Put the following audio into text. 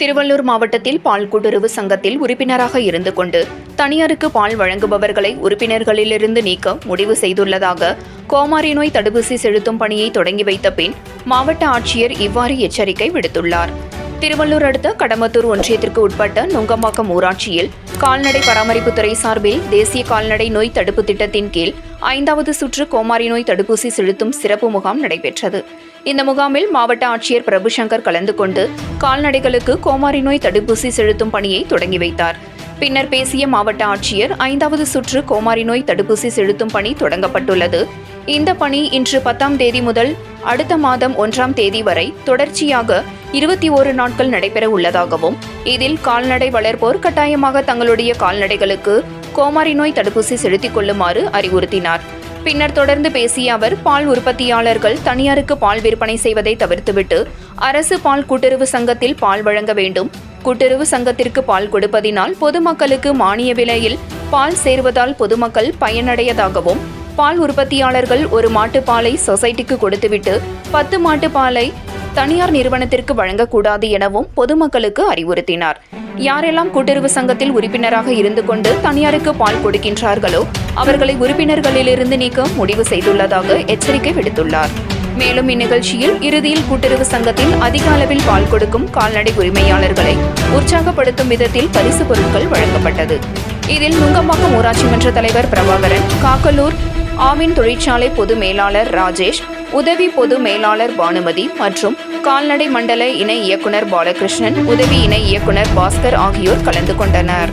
திருவள்ளூர் மாவட்டத்தில் பால் கூட்டுறவு சங்கத்தில் உறுப்பினராக இருந்து கொண்டு தனியாருக்கு பால் வழங்குபவர்களை உறுப்பினர்களிலிருந்து நீக்க முடிவு செய்துள்ளதாக கோமாரி நோய் தடுப்பூசி செலுத்தும் பணியை தொடங்கி வைத்த பின் மாவட்ட ஆட்சியர் இவ்வாறு எச்சரிக்கை விடுத்துள்ளார். திருவள்ளூர் அடுத்த கடம்பத்தூர் ஒன்றியத்திற்கு உட்பட்ட நுங்கம்பாக்கம் ஊராட்சியில் கால்நடை பராமரிப்புத்துறை சார்பில் தேசிய கால்நடை நோய் தடுப்பு திட்டத்தின் கீழ் ஐந்தாவது சுற்று கோமாரி நோய் தடுப்பூசி செலுத்தும் சிறப்பு முகாம் நடைபெற்றது. இந்த முகாமில் மாவட்ட ஆட்சியர் பிரபுசங்கர் கலந்து கொண்டு கால்நடைகளுக்கு கோமாரி நோய் தடுப்பூசி செலுத்தும் பணியை தொடங்கி வைத்தார். பின்னர் பேசிய மாவட்ட ஆட்சியர் ஐந்தாவது சுற்று கோமாரி நோய் தடுப்பூசி செலுத்தும் பணி தொடங்கப்பட்டுள்ளது. இந்த பணி இன்று பத்தாம் தேதி முதல் அடுத்த மாதம் ஒன்றாம் தேதி வரை தொடர்ச்சியாக இருபத்தி ஓரு நாட்கள் நடைபெற உள்ளதாகவும் இதில் கால்நடை வளர்ப்போர் கட்டாயமாக தங்களுடைய கால்நடைகளுக்கு கோமாரி நோய் தடுப்பூசி செலுத்திக் கொள்ளுமாறு அறிவுறுத்தினார். பின்னர் தொடர்ந்து பேசிய அவர் பால் உற்பத்தியாளர்கள் தனியாருக்கு பால் விற்பனை செய்வதை தவிர்த்துவிட்டு அரசு பால் கூட்டுறவு சங்கத்தில் பால் வழங்க வேண்டும். கூட்டுறவு சங்கத்திற்கு பால் கொடுப்பதினால் பொதுமக்களுக்கு மானிய விலையில் பால் சேருவதால் பொதுமக்கள் பயனடையதாகவும் பால் உற்பத்தியாளர்கள் ஒரு மாட்டுப்பாலை சொசைட்டிக்கு கொடுத்துவிட்டு பத்து மாட்டுப்பாலை தனியார் நிறுவனத்திற்கு வழங்கக்கூடாது எனவும் பொதுமக்களுக்கு அறிவுறுத்தினார். யாரெல்லாம் கூட்டுறவு சங்கத்தில் உறுப்பினராக இருந்து கொண்டு தனியாருக்கு பால் கொடுக்கின்றார்களோ அவர்களை உறுப்பினர்களிலிருந்து நீக்க முடிவு செய்துள்ளதாக எச்சரிக்கை விடுத்துள்ளார். மேலும் இந்நிகழ்ச்சியில் இறுதியில் கூட்டுறவு சங்கத்தில் அதிக அளவில் பால் கொடுக்கும் கால்நடை உரிமையாளர்களை உற்சாகப்படுத்தும் விதத்தில் பரிசு பொருட்கள் வழங்கப்பட்டது. இதில் நுங்கம்பாக்கம் ஊராட்சி மன்ற தலைவர் பிரபாகரன் காக்கலூர் ஆவின் தொழிற்சாலை பொது மேலாளர் ராஜேஷ் உதவி பொது மேலாளர் பானுமதி மற்றும் கால்நடை மண்டல இணை இயக்குனர் பாலகிருஷ்ணன் உதவி இணை இயக்குனர் பாஸ்கர் ஆகியோர் கலந்து கொண்டனர்.